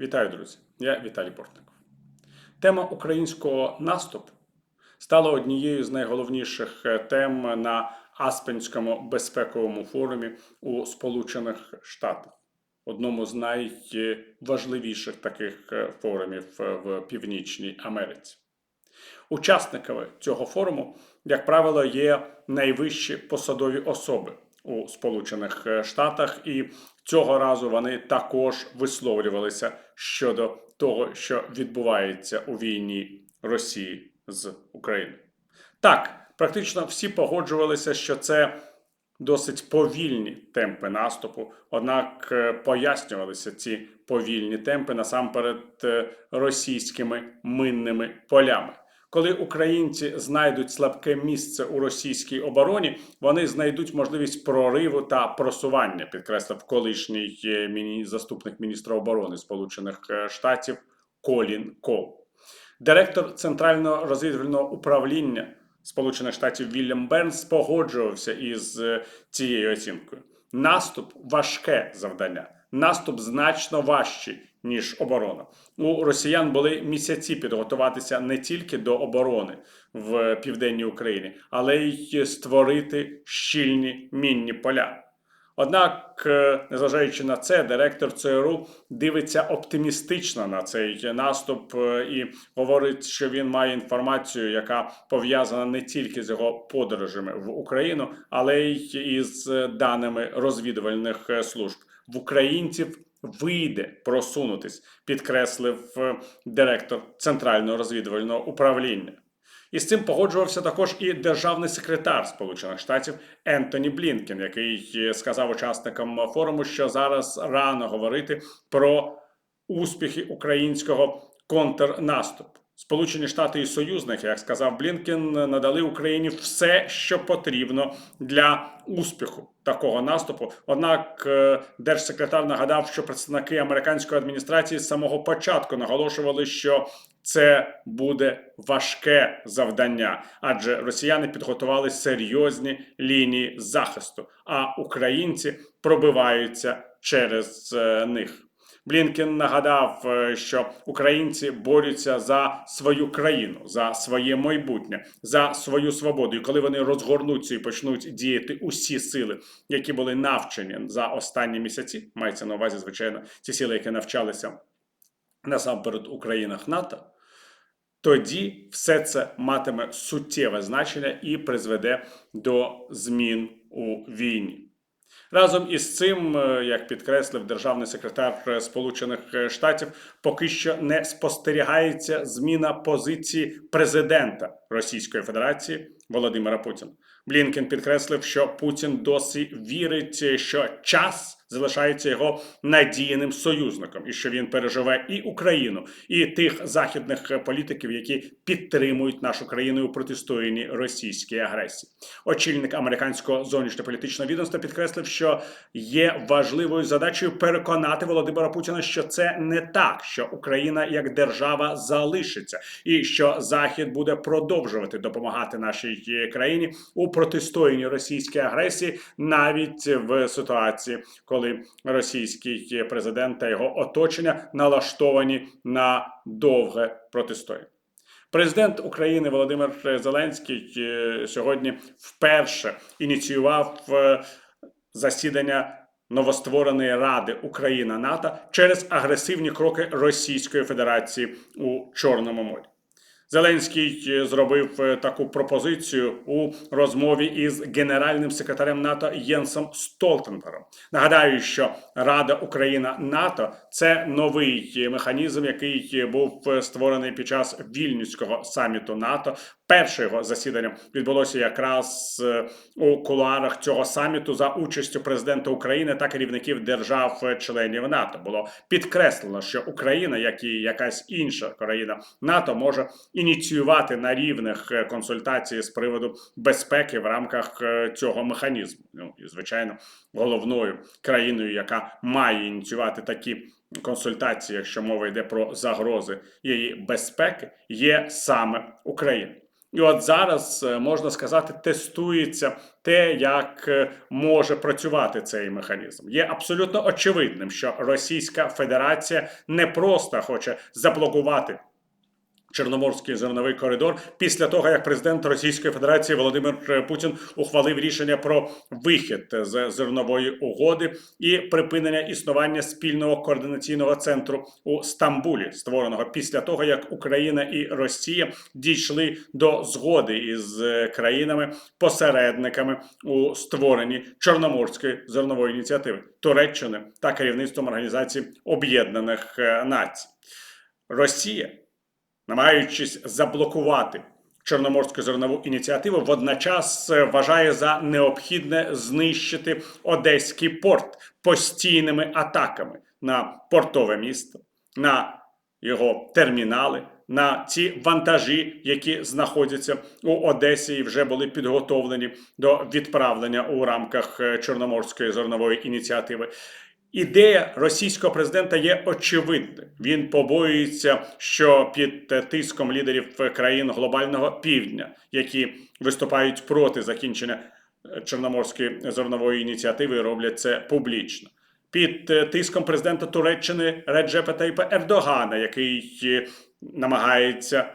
Вітаю, друзі! Я Віталій Портников. Тема українського наступу стала однією з найголовніших е, тем на Аспенському безпековому форумі у Сполучених Штатах, одному з найважливіших таких е, форумів е, в Північній Америці. Учасниками цього форуму, як правило, є найвищі посадові особи у Сполучених Штатах, і цього разу вони також висловлювалися щодо того, що відбувається у війні Росії з Україною. Так, практично всі погоджувалися, що це досить повільні темпи наступу, однак е, пояснювалися ці повільні темпи насамперед е, російськими минними полями. Коли українці знайдуть слабке місце у російській обороні, вони знайдуть можливість прориву та просування, підкреслив колишній е, заступник міністра оборони Сполучених е, Штатів Колін Кол. Директор центрального розвідувального управління Сполучених Штатів Вільям Бернс погоджувався із е, цією оцінкою. Наступ важке завдання, наступ значно важчий ніж оборона. У росіян були місяці підготуватися не тільки до оборони в південній Україні, але й створити щільні мінні поля. Однак, е, незважаючи на це, директор ЦРУ дивиться оптимістично на цей наступ е, і говорить, що він має інформацію, яка пов'язана не тільки з його подорожами в Україну, але й із даними розвідувальних е, служб в українців. Вийде просунутись, підкреслив директор центрального розвідувального управління. І з цим погоджувався також і державний секретар Сполучених Штатів Ентоні Блінкен, який сказав учасникам форуму, що зараз рано говорити про успіхи українського контрнаступу. Сполучені Штати і союзники, як сказав Блінкен, надали Україні все, що потрібно для успіху такого наступу. Однак е, держсекретар нагадав, що представники американської адміністрації з самого початку наголошували, що це буде важке завдання, адже росіяни підготували серйозні лінії захисту, а українці пробиваються через е, них. Блінкен нагадав, е, що українці борються за свою країну, за своє майбутнє, за свою свободу. І коли вони розгорнуться і почнуть діяти усі сили, які були навчені за останні місяці, мається на увазі, звичайно, ці сили, які навчалися насамперед у країнах НАТО. Тоді все це матиме суттєве значення і призведе до змін у війні. Разом із цим, е, як підкреслив державний секретар Сполучених Штатів, поки що не спостерігається зміна позиції президента Російської Федерації Володимира Путіна. Блінкен підкреслив, що Путін досі вірить, що час залишається його надійним союзником, і що він переживе і Україну, і тих західних політиків, які підтримують нашу країну у протистоянні російській агресії. Очільник американського зовнішньополітичного відомства підкреслив, що є важливою задачею переконати Володимира Путіна, що це не так, що Україна як держава залишиться, і що Захід буде продовжувати допомагати нашій країні у протистоянні російській агресії, навіть в ситуації, коли російський президент та його оточення налаштовані на довге протистояння. Президент України Володимир Зеленський е, сьогодні вперше ініціював е, засідання новоствореної Ради Україна НАТО через агресивні кроки Російської Федерації у Чорному морі. Зеленський е, зробив е, таку пропозицію у розмові із генеральним секретарем НАТО Єнсом Столтенбером. Нагадаю, що Рада Україна НАТО це новий механізм, який був створений під час вільнюського саміту НАТО. Перше його засідання відбулося якраз е, у кулуарах цього саміту за участю президента України та керівників держав-членів НАТО. Було підкреслено, що Україна, як і якась інша країна НАТО, може ініціювати на рівних е, консультації з приводу безпеки в рамках е, цього механізму. Ну і звичайно, головною країною, яка має ініціювати такі. Консультації, якщо мова йде про загрози її безпеки, є саме Україна. І от зараз е, можна сказати, тестується те, як е, може працювати цей механізм. Є абсолютно очевидним, що Російська Федерація не просто хоче заблокувати. Чорноморський зерновий коридор після того, як президент Російської Федерації Володимир Путін ухвалив рішення про вихід з зернової угоди і припинення існування спільного координаційного центру у Стамбулі, створеного після того, як Україна і Росія дійшли до згоди із країнами-посередниками у створенні Чорноморської зернової ініціативи Туреччини та керівництвом Організації Об'єднаних Націй. Росія намагаючись заблокувати Чорноморську зернову ініціативу, водночас е, вважає за необхідне знищити Одеський порт постійними атаками на портове місто, на його термінали. На ці вантажі, які знаходяться у Одесі, і вже були підготовлені до відправлення у рамках е, Чорноморської зернової ініціативи. Ідея російського президента є очевидною. Він побоюється, що під тиском лідерів країн глобального півдня, які виступають проти закінчення Чорноморської зернової ініціативи, роблять це публічно. Під тиском президента Туреччини Реджепа Тайпа Ердогана, який намагається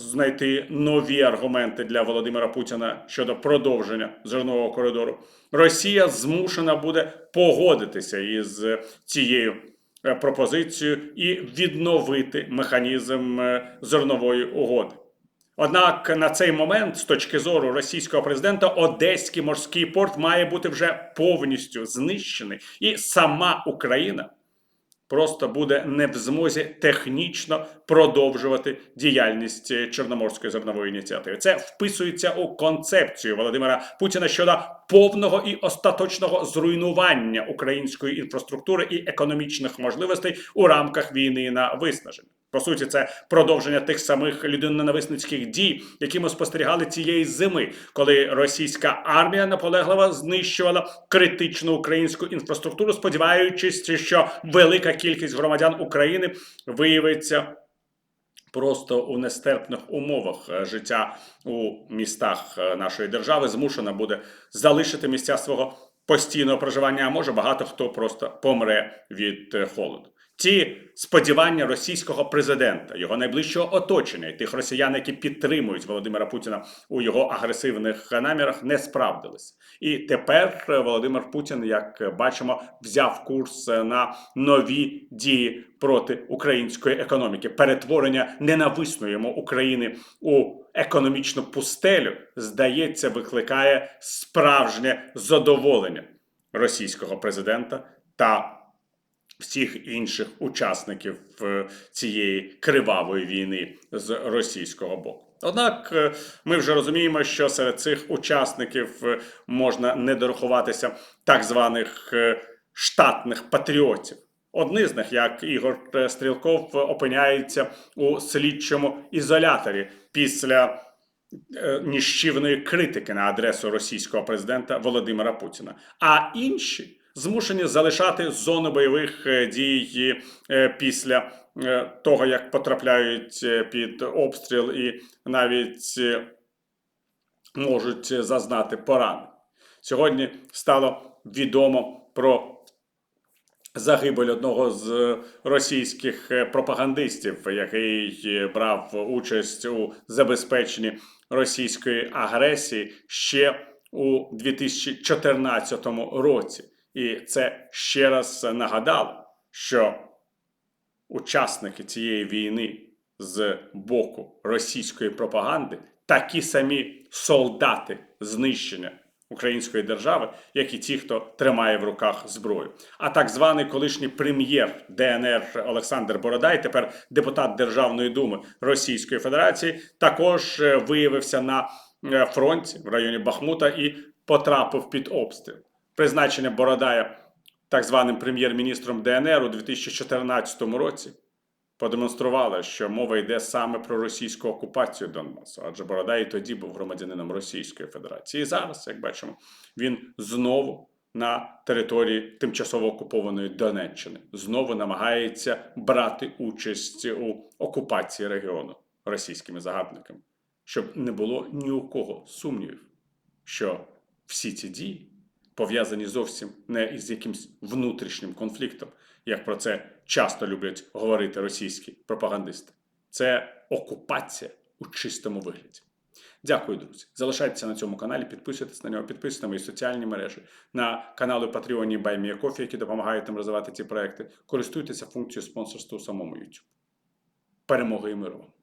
знайти нові аргументи для Володимира Путіна щодо продовження зернового коридору. Росія змушена буде погодитися із цією е, пропозицією і відновити механізм е, зернової угоди. Однак на цей момент, з точки зору російського президента, Одеський морський порт має бути вже повністю знищений, і сама Україна просто буде не в змозі технічно продовжувати діяльність Чорноморської зернової ініціативи. Це вписується у концепцію Володимира Путіна щодо повного і остаточного зруйнування української інфраструктури і економічних можливостей у рамках війни на виснаження. По суті, це продовження тих самих людиноненависницьких дій, які ми спостерігали цієї зими, коли російська армія наполегливо знищувала критичну українську інфраструктуру, сподіваючись, що велика кількість громадян України виявиться. Просто у нестерпних умовах життя у містах нашої держави змушена буде залишити місця свого постійного проживання. А може багато хто просто помре від холоду. Ті сподівання російського президента, його найближчого оточення і тих росіян, які підтримують Володимира Путіна у його агресивних намірах, не справдились. І тепер Володимир Путін, як бачимо, взяв курс на нові дії проти української економіки. Перетворення ненависної йому України у економічну пустелю, здається, викликає справжнє задоволення російського президента та всіх інших учасників е, цієї кривавої війни з російського боку. Однак е, ми вже розуміємо, що серед цих учасників е, можна не дорахуватися так званих штатних патріотів. Одні з них, як Ігор Стрілков, опиняється у слідчому ізоляторі після ніщівної критики на адресу російського президента Володимира Путіна. А інші змушені залишати зону бойових е, дій е, після е, того, як потрапляють під обстріл і навіть можуть зазнати поран. Сьогодні стало відомо про загибель одного з російських пропагандистів, який брав участь у забезпеченні російської агресії ще у 2014 році. І це ще раз нагадало, що учасники цієї війни з боку російської пропаганди такі самі солдати знищення української держави, як і ті, хто тримає в руках зброю. А так званий колишній прем'єр ДНР Олександр Бородай, тепер депутат Державної думи Російської Федерації, також е, виявився на е, фронті в районі Бахмута і потрапив під обстріл призначення Бородая так званим прем'єр-міністром ДНР у 2014 році продемонструвало, що мова йде саме про російську окупацію Донбасу, адже Бородай і тоді був громадянином Російської Федерації. І зараз, як бачимо, він знову. На території тимчасово окупованої Донеччини знову намагається брати участь у окупації регіону російськими загарбниками. щоб не було ні у кого сумнівів, що всі ці дії пов'язані зовсім не із якимсь внутрішнім конфліктом, як про це часто люблять говорити російські пропагандисти. Це окупація у чистому вигляді. Дякую, друзі. Залишайтеся на цьому каналі, підписуйтесь на нього, підписуйтесь на мої соціальні мережі, на канали Patreon і BuyMeACoffee, які допомагають нам розвивати ці проекти. Користуйтеся функцією спонсорства у самому YouTube. Перемоги і миру! вам!